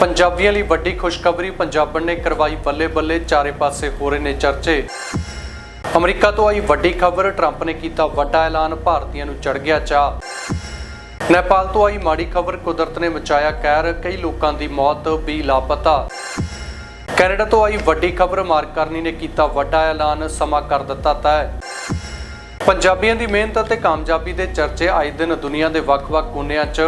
ਪੰਜਾਬੀਆਂ ਲਈ ਵੱਡੀ ਖੁਸ਼ਖਬਰੀ ਪੰਜਾਬਣ ਨੇ ਕਰਵਾਈ ਬੱਲੇ ਬੱਲੇ, ਚਾਰੇ ਪਾਸੇ ਹੋ ਰਹੇ ਨੇ ਚਰਚੇ। ਅਮਰੀਕਾ ਤੋਂ ਆਈ ਵੱਡੀ ਖਬਰ, ਟਰੰਪ ਨੇ ਕੀਤਾ ਵੱਡਾ ਐਲਾਨ, ਭਾਰਤੀਆਂ ਨੂੰ ਚੜ ਗਿਆ ਚਾਹ ਨੇਪਾਲ ਤੋਂ ਆਈ ਮਾੜੀ ਖਬਰ, ਕੁਦਰਤ ਨੇ ਮਚਾਇਆ ਕਹਿਰ, ਕਈ ਲੋਕਾਂ ਦੀ ਮੌਤ ਵੀ ਲਾਪਤਾ। ਕੈਨੇਡਾ ਤੋਂ ਆਈ ਵੱਡੀ ਖਬਰ ਮਾਰਕ ਕਰਨੀ ਨੇ ਕੀਤਾ ਵੱਡਾ ਐਲਾਨ, ਸਮਾਂ ਕਰ ਦਿੱਤਾ ਤੈਅ। ਪੰਜਾਬੀਆਂ ਦੀ ਮਿਹਨਤ ਅਤੇ ਕਾਮਯਾਬੀ ਦੇ ਚਰਚੇ ਆਏ ਦਿਨ ਦੁਨੀਆ ਦੇ ਵੱਖ-ਵੱਖ ਕੋਨਿਆਂ 'ਚ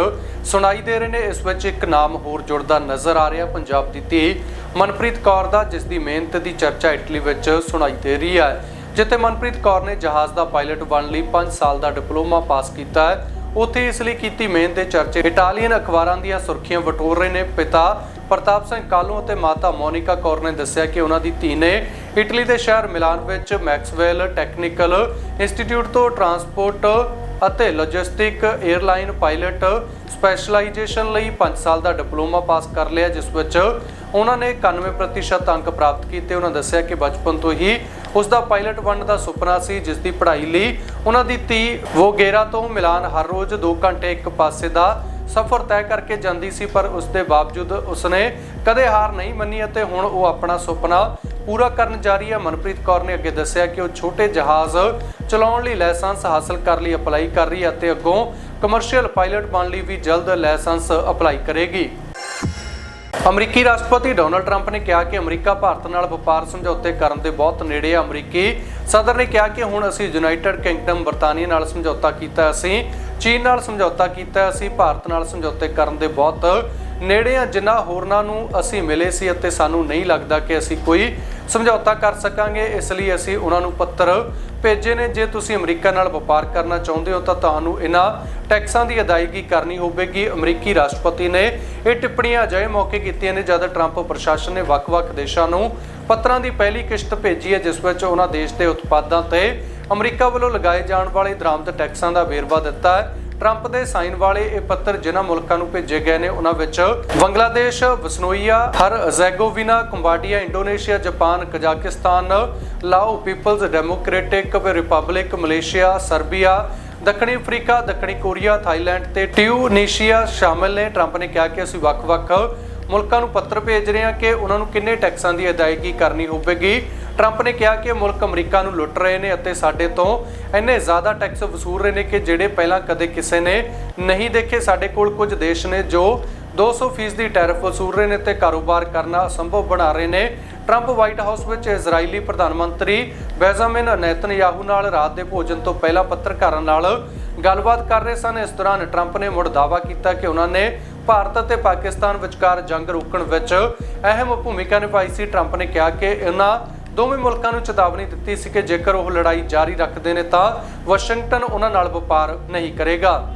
ਸੁਣਾਈ ਦੇ ਰਹੇ ਨੇ। ਇਸ ਵਿੱਚ ਇੱਕ ਨਾਮ ਹੋਰ ਜੁੜਦਾ ਨਜ਼ਰ ਆ ਰਿਹਾ ਪੰਜਾਬ ਦੀ ਧੀ ਮਨਪ੍ਰੀਤ ਕੌਰ ਦਾ, ਜਿਸ ਦੀ ਮਿਹਨਤ ਦੀ ਚਰਚਾ ਇਟਲੀ ਵਿੱਚ ਸੁਣਾਈ ਦੇ ਰਹੀ ਹੈ। ਜਿੱਥੇ ਮਨਪ੍ਰੀਤ ਕੌਰ ਨੇ ਜਹਾਜ਼ ਦਾ ਪਾਇਲਟ ਬਣਨ ਲਈ 5 ਸਾਲ ਦਾ ਡਿਪਲੋਮਾ ਪਾਸ ਕੀਤਾ ਹੈ, ਉੱਥੇ ਇਸ ਲਈ ਕੀਤੀ ਮਿਹਨਤ ਦੇ ਚਰਚੇ। ਇਟਾਲੀਅਨ ਅਖਬਾਰਾਂ ਦੀਆਂ ਸੁਰਖੀਆਂ ਵਟੋਰ ਰਹੇ ਨੇ। ਪਿਤਾ ਪ੍ਰਤਾਪ ਸਿੰਘ ਕਾਲੂ ਅਤੇ ਮਾਤਾ ਮੋਨਿਕਾ ਕੌਰ ਨੇ ਦੱਸਿਆ ਕਿ ਉਹਨਾਂ ਦੀ ਧੀ ਨੇ ਇਟਲੀ ਦੇ ਸ਼ਹਿਰ ਮਿਲਾਨ ਵਿੱਚ ਮੈਕਸਵੈਲ ਟੈਕਨੀਕਲ ਇੰਸਟੀਚਿਊਟ ਤੋਂ ਟਰਾਂਸਪੋਰਟ ਅਤੇ ਲੌਜਿਸਟਿਕ 에ਅਰਲਾਈਨ ਪਾਇਲਟ ਸਪੈਸ਼ਲਾਈਜੇਸ਼ਨ ਲਈ 5 ਸਾਲ ਦਾ ਡਿਪਲੋਮਾ ਪਾਸ ਕਰ ਲਿਆ, ਜਿਸ ਵਿੱਚ ਉਹਨਾਂ ਨੇ 91% ਅੰਕ ਪ੍ਰਾਪਤ ਕੀਤੇ। ਉਹਨਾਂ ਦੱਸਿਆ ਕਿ ਬਚਪਨ ਤੋਂ ਹੀ ਉਸ ਦਾ ਪਾਇਲਟ ਬਣਨ ਦਾ ਸੁਪਨਾ ਸੀ ਜਿਸ ਦੀ ਪੜ੍ਹਾਈ ਲਈ ਉਹਨਾਂ ਦੀ ਧੀ ਵੋਗੇਰਾ ਤੋਂ ਮਿਲਾਨ ਹਰ ਰੋਜ਼ 2 ਘੰਟੇ ਇੱਕ ਪਾਸੇ ਦਾ ਸਫ਼ਰ ਤੈਅ ਕਰਕੇ ਜਾਂਦੀ ਸੀ, ਪਰ ਉਸ ਦੇ ਬਾਵਜੂਦ ਉਸਨੇ ਕਦੇ ਹਾਰ ਨਹੀਂ ਮੰਨੀ ਅਤੇ ਹੁਣ ਉਹ ਆਪਣਾ ਸੁਪਨਾ ਪੂਰਾ ਕਰਨ ਜਾ ਰਹੀ ਹੈ। ਮਨਪ੍ਰੀਤ ਕੌਰ ਨੇ ਅੱਗੇ ਦੱਸਿਆ ਕਿ ਉਹ ਛੋਟੇ ਜਹਾਜ਼ ਚਲਾਉਣ ਲਈ ਲਾਇਸੈਂਸ ਹਾਸਲ ਕਰਨ ਲਈ, ਅਪਲਾਈ ਕਰ ਰਹੀ ਹੈ ਅਤੇ ਅੱਗੋਂ ਕਮਰਸ਼ੀਅਲ ਪਾਇਲਟ ਬਣਨ ਲਈ ਵੀ ਜਲਦ ਲਾਇਸੈਂਸ ਅਪਲਾਈ ਕਰੇਗੀ। ਅਮਰੀਕੀ ਰਾਸ਼ਟਰਪਤੀ ਡੋਨਲਡ ਟਰੰਪ ਨੇ ਕਿਹਾ ਕਿ ਅਮਰੀਕਾ ਭਾਰਤ ਨਾਲ ਵਪਾਰ ਸਮਝੌਤੇ ਕਰਨ ਦੇ ਬਹੁਤ ਨੇੜੇ ਹੈ ਅਮਰੀਕੀ ਸਦਰ ਨੇ ਕਿਹਾ ਕਿ ਹੁਣ ਅਸੀਂ ਯੂਨਾਈਟਿਡ ਕਿੰਗਡਮ ਬਰਤਾਨੀਆ ਨਾਲ ਸਮਝੌਤਾ ਕੀਤਾ, ਅਸੀਂ ਚੀਨ ਨਾਲ ਸਮਝੌਤਾ ਕੀਤਾ, ਅਸੀਂ ਭਾਰਤ ਨਾਲ ਸਮਝੌਤੇ ਕਰਨ ਦੇ ਬਹੁਤ ਨੇੜੇ ਆ। ਜਿਨ੍ਹਾਂ ਹੋਰਨਾਂ ਨੂੰ ਅਸੀਂ ਮਿਲੇ ਸੀ ਅਤੇ ਸਾਨੂੰ ਨਹੀਂ ਲੱਗਦਾ ਕਿ ਅਸੀਂ ਕੋਈ ਸਮਝੌਤਾ ਕਰ ਸਕਾਂਗੇ, ਇਸ ਲਈ ਅਸੀਂ ਉਹਨਾਂ ਨੂੰ ਪੱਤਰ ਭੇਜੇ ਨੇ। ਜੇ ਤੁਸੀਂ ਅਮਰੀਕਾ ਨਾਲ ਵਪਾਰ ਕਰਨਾ ਚਾਹੁੰਦੇ ਹੋ ਤਾਂ ਤੁਹਾਨੂੰ ਇਹਨਾਂ ਟੈਕਸਾਂ ਦੀ ਅਦਾਇਗੀ ਕਰਨੀ ਹੋਵੇਗੀ। ਅਮਰੀਕੀ ਰਾਸ਼ਟਰਪਤੀ ਨੇ ਇਹ ਟਿੱਪਣੀਆਂ ਅਜਿਹੇ ਮੌਕੇ ਕੀਤੀਆਂ ਨੇ ਜਦ ਟਰੰਪ ਪ੍ਰਸ਼ਾਸਨ ਨੇ ਵੱਖ-ਵੱਖ ਦੇਸ਼ਾਂ ਨੂੰ ਪੱਤਰਾਂ ਦੀ ਪਹਿਲੀ ਕਿਸ਼ਤ ਭੇਜੀ ਹੈ, ਜਿਸ ਵਿੱਚ ਉਹਨਾਂ ਦੇਸ਼ ਦੇ ਉਤਪਾਦਾਂ ਤੇ ਅਮਰੀਕਾ ਵੱਲੋਂ ਲਗਾਏ ਜਾਣ ਵਾਲੇ ਦਰਾਮਦ ਟੈਕਸਾਂ ਦਾ ਵੇਰਵਾ ਦਿੱਤਾ ਹੈ। ਟਰੰਪ ਦੇ ਸਾਈਨ ਵਾਲੇ ਇਹ ਪੱਤਰ ਜਿਨ੍ਹਾਂ ਮੁਲਕਾਂ ਨੂੰ ਭੇਜੇ ਗਏ ਨੇ, ਉਹਨਾਂ ਵਿੱਚ Bangladesh, Bosnia, Herzegovina, Cambodia, Indonesia, Japan, Kazakhstan, Lao People's Democratic Republic, Malaysia, Serbia, ਦੱਖਣੀ ਅਫਰੀਕਾ, ਦੱਖਣੀ ਕੋਰੀਆ, ਥਾਈਲੈਂਡ ਤੇ ਟਿਊਨੀਸ਼ੀਆ ਸ਼ਾਮਲ ਨੇ। ਟਰੰਪ ਨੇ ਕਿਹਾ ਕਿ ਅਸੀਂ ਵੱਖ-ਵੱਖ ਮੁਲਕਾਂ ਨੂੰ ਪੱਤਰ ਭੇਜ ਰਹੇ ਹਾਂ ਕਿ ਉਹਨਾਂ ਨੂੰ ਕਿੰਨੇ ਟੈਕਸਾਂ ਦੀ ਅਦਾਇਗੀ ਕਰਨੀ ਹੋਵੇਗੀ। ਟਰੰਪ ਨੇ ਕਿਹਾ ਕਿ ਮੁਲਕ ਅਮਰੀਕਾ ਨੂੰ ਲੁੱਟ ਰਹੇ ਨੇ ਅਤੇ ਸਾਡੇ ਤੋਂ ਇੰਨੇ ਜ਼ਿਆਦਾ ਟੈਕਸ ਵਸੂਲ ਰਹੇ ਨੇ ਕਿ ਜਿਹੜੇ ਪਹਿਲਾਂ ਕਦੇ ਕਿਸੇ ਨੇ ਨਹੀਂ ਦੇਖੇ, ਸਾਡੇ ਕੋਲ ਕੁਝ ਦੇਸ਼ ਨੇ ਜੋ 200% ਦੀ ਟੈਰਿਫ ਵਸੂਲ ਰਹੇ ਨੇ ਤੇ ਕਾਰੋਬਾਰ ਕਰਨਾ ਅਸੰਭਵ ਬਣਾ ਰਹੇ ਨੇ। ਟਰੰਪ ਵਾਈਟ ਹਾਊਸ ਵਿੱਚ ਇਜ਼ਰਾਈਲੀ ਪ੍ਰਧਾਨ ਮੰਤਰੀ ਬੈਜ਼ਾਮਿਨ ਨੇਤਨਯਾਹੂ ਨਾਲ ਰਾਤ ਦੇ ਭੋਜਨ ਤੋਂ ਪਹਿਲਾਂ ਪੱਤਰਕਾਰਾਂ ਨਾਲ ਗੱਲਬਾਤ ਕਰ ਰਹੇ ਸਨ। ਇਸ ਦੌਰਾਨ ਟਰੰਪ ਨੇ ਮੁੜ ਦਾਅਵਾ ਕੀਤਾ ਕਿ ਉਹਨਾਂ ਨੇ ਭਾਰਤ ਅਤੇ ਪਾਕਿਸਤਾਨ ਵਿਚਕਾਰ ਜੰਗ ਰੋਕਣ ਵਿੱਚ ਅਹਿਮ ਭੂਮਿਕਾ ਨਿਭਾਈ ਸੀ। ਟਰੰਪ ਨੇ ਕਿਹਾ ਕਿ ਇਹਨਾਂ ਦੋਵੇਂ ਮੁਲਕਾਂ ਨੂੰ ਚੇਤਾਵਨੀ ਦਿੱਤੀ ਸੀ ਕਿ ਜੇਕਰ ਉਹ ਲੜਾਈ ਜਾਰੀ ਰੱਖਦੇ ਨੇ ਤਾਂ ਵਾਸ਼ਿੰਗਟਨ ਉਹਨਾਂ ਨਾਲ ਵਪਾਰ ਨਹੀਂ ਕਰੇਗਾ।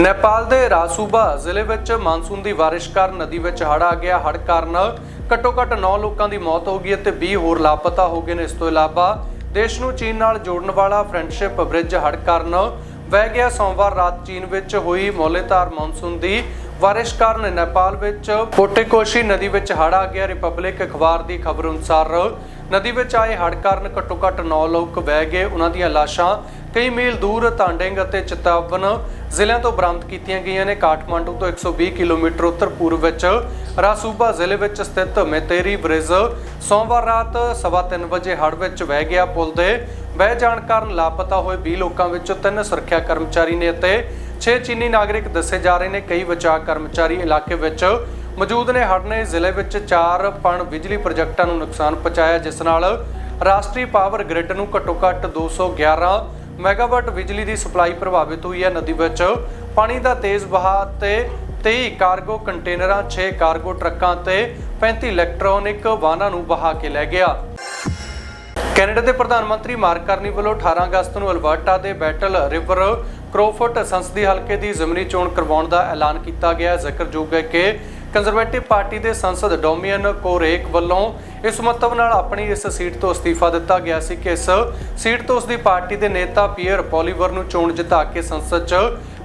ਨੇਪਾਲ ਦੇ ਰਾਸੂਬਾ ਜ਼ਿਲ੍ਹੇ ਵਿੱਚ ਮਾਨਸੂਨ ਦੀ ਬਾਰਿਸ਼ ਕਾਰਨ ਨਦੀ ਵਿੱਚ ਹੜ੍ਹ ਆ ਗਿਆ। ਹੜ੍ਹ ਕਾਰਨ ਘੱਟੋ-ਘੱਟ 9 ਲੋਕਾਂ ਦੀ ਮੌਤ ਹੋ ਗਈ ਅਤੇ 20 ਹੋਰ ਲਾਪਤਾ ਹੋ ਗਏ ਨੇ। ਇਸ ਤੋਂ ਇਲਾਵਾ ਦੇਸ਼ ਨੂੰ ਚੀਨ ਨਾਲ ਜੋੜਨ ਵਾਲਾ ਫਰੈਂਡਸ਼ਿਪ ਬ੍ਰਿਜ ਹੜ ਕਾਰਨ ਵਹਿ ਗਿਆ। ਸੋਮਵਾਰ ਰਾਤ ਚੀਨ ਵਿੱਚ ਹੋਈ ਮੌਲੇਧਾਰ ਮੌਨਸੂਨ ਦੀ ਬਾਰਿਸ਼ ਕਾਰਨ ਨੇਪਾਲ ਵਿੱਚ ਪੋਟੇਕੋਸ਼ੀ ਨਦੀ ਵਿੱਚ ਹੜ੍ਹ ਆ ਗਿਆ। ਰਿਪਬਲਿਕ ਅਖਬਾਰ ਦੀ ਖਬਰ ਅਨੁਸਾਰ ਨਦੀ ਵਿੱਚ ਆਏ ਹੜ ਕਾਰਨ ਘੱਟੋ-ਘੱਟ 9 ਲੋਕ ਵਹਿ ਗਏ। ਉਹਨਾਂ ਦੀਆਂ ਲਾਸ਼ਾਂ ਕਈ ਮੀਲ ਦੂਰ ਤਾਂਡਿੰਗ ਅਤੇ ਚਿਤਾਵਨ ਜ਼ਿਲ੍ਹਿਆਂ ਤੋਂ ਬਰਾਮਦ ਕੀਤੀਆਂ ਗਈਆਂ ਨੇ। ਕਾਠਮਾਂਡੂ ਤੋਂ 120 ਕਿਲੋਮੀਟਰ ਉੱਤਰ ਪੂਰਬ ਵਿੱਚ ਰਾਸੂਬਾ ਜ਼ਿਲ੍ਹੇ ਵਿੱਚ ਸਥਿਤ ਮੇਤੇਰੀ ਬ੍ਰਿਜ ਸੋਮਵਾਰ ਰਾਤ 3:30 ਵਜੇ ਹੜ੍ਹ ਵਿੱਚ ਵਹਿ ਗਿਆ। ਪੁਲ ਦੇ ਵਹਿ ਜਾਣ ਕਾਰਨ ਲਾਪਤਾ ਹੋਏ 20 ਲੋਕਾਂ ਵਿੱਚੋਂ ਤਿੰਨ ਸੁਰੱਖਿਆ ਕਰਮਚਾਰੀ ਨੇ ਅਤੇ 6 ਚੀਨੀ ਨਾਗਰਿਕ ਦੱਸੇ ਜਾ ਰਹੇ ਨੇ। ਕਈ ਬਚਾਅ ਕਰਮਚਾਰੀ ਇਲਾਕੇ ਵਿੱਚ ਮੌਜੂਦ ਨੇ। ਹੜਨੇ ਜ਼ਿਲ੍ਹੇ ਵਿੱਚ ਚਾਰ ਪਣ ਬਿਜਲੀ ਪ੍ਰੋਜੈਕਟਾਂ ਨੂੰ ਨੁਕਸਾਨ ਪਹੁੰਚਾਇਆ, ਜਿਸ ਨਾਲ ਰਾਸ਼ਟਰੀ ਪਾਵਰ ਗ੍ਰਿਡ ਨੂੰ ਘੱਟੋ-ਘੱਟ 211 ਮੈਗਾਵਾਟ ਬਿਜਲੀ ਦੀ ਸਪਲਾਈ ਪ੍ਰਭਾਵਿਤ ਹੋਈ ਹੈ। ਨਦੀ ਵਿੱਚ ਪਾਣੀ ਦਾ ਤੇਜ਼ ਵਹਾਅ ਤੇ 23 ਕਾਰਗੋ ਕੰਟੇਨਰਾਂ 6 ਕਾਰਗੋ ਟਰੱਕਾਂ ਤੇ 35 ਇਲੈਕਟ੍ਰੋਨਿਕ ਵਾਹਨਾਂ ਨੂੰ ਵਹਾ ਕੇ ਲੈ ਗਿਆ। ਕੈਨੇਡਾ ਦੇ ਪ੍ਰਧਾਨ ਮੰਤਰੀ ਮਾਰਕ ਕਰਨੀ ਵੱਲੋਂ 18 ਅਗਸਤ ਨੂੰ ਅਲਬਰਟਾ ਦੇ ਬੈਟਲ ਰਿਵਰ ਕ੍ਰੋਫੋਰਟ ਸੰਸਦੀ ਹਲਕੇ ਦੀ ਜ਼ਮੀਨੀ ਚੋਣ ਕਰਵਾਉਣ ਦਾ ਐਲਾਨ ਕੀਤਾ ਗਿਆ। ਜ਼ਿਕਰਯੋਗ ਹੈ ਕਿ ਕੰਜ਼ਰਵੇਟਿਵ ਪਾਰਟੀ ਦੇ ਸੰਸਦ ਡੋਮੀਅਨ ਕੋਰੇਕ ਵੱਲੋਂ ਇਸ ਮਤਲਬ ਨਾਲ ਆਪਣੀ ਇਸ ਸੀਟ ਤੋਂ ਅਸਤੀਫਾ ਦਿੱਤਾ ਗਿਆ ਸੀ ਕਿ ਇਸ ਸੀਟ ਤੋਂ ਉਸ ਦੀ ਪਾਰਟੀ ਦੇ ਨੇਤਾ ਪੀਅਰ ਪੋਲੀਵਰ ਨੂੰ ਚੋਣ ਜਿਤਾ ਕੇ ਸੰਸਦ 'ਚ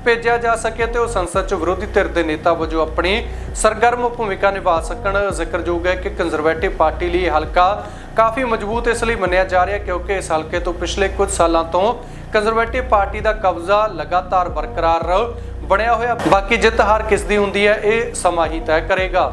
ਭੇਜਿਆ ਜਾ ਸਕੇ ਤੇ ਉਹ ਸੰਸਦ 'ਚ ਵਿਰੋਧੀ ਧਿਰ ਦੇ ਨੇਤਾ ਵਜੋਂ ਆਪਣੀ ਸਰਗਰਮ ਭੂਮਿਕਾ ਨਿਭਾ ਸਕਣ। ਜ਼ਿਕਰਯੋਗ ਹੈ ਕਿ ਕੰਜ਼ਰਵੇਟਿਵ ਪਾਰਟੀ ਲਈ ਇਹ ਹਲਕਾ ਕਾਫੀ ਮਜ਼ਬੂਤ ਇਸ ਲਈ ਮੰਨਿਆ ਜਾ ਰਿਹਾ ਕਿਉਂਕਿ ਇਸ ਹਲਕੇ ਤੋਂ ਪਿਛਲੇ ਕੁਝ ਸਾਲਾਂ ਤੋਂ ਕੰਜ਼ਰਵੇਟਿਵ ਪਾਰਟੀ ਦਾ ਕਬਜ਼ਾ ਲਗਾਤਾਰ ਬਰਕਰਾਰ ਬਣਿਆ ਹੋਇਆ। ਬਾਕੀ ਜਿੱਤ ਹਾਰ ਕਿਸ ਦੀ ਹੁੰਦੀ ਹੈ, ਇਹ ਸਮਾਂ ਹੀ ਤੈਅ ਕਰੇਗਾ।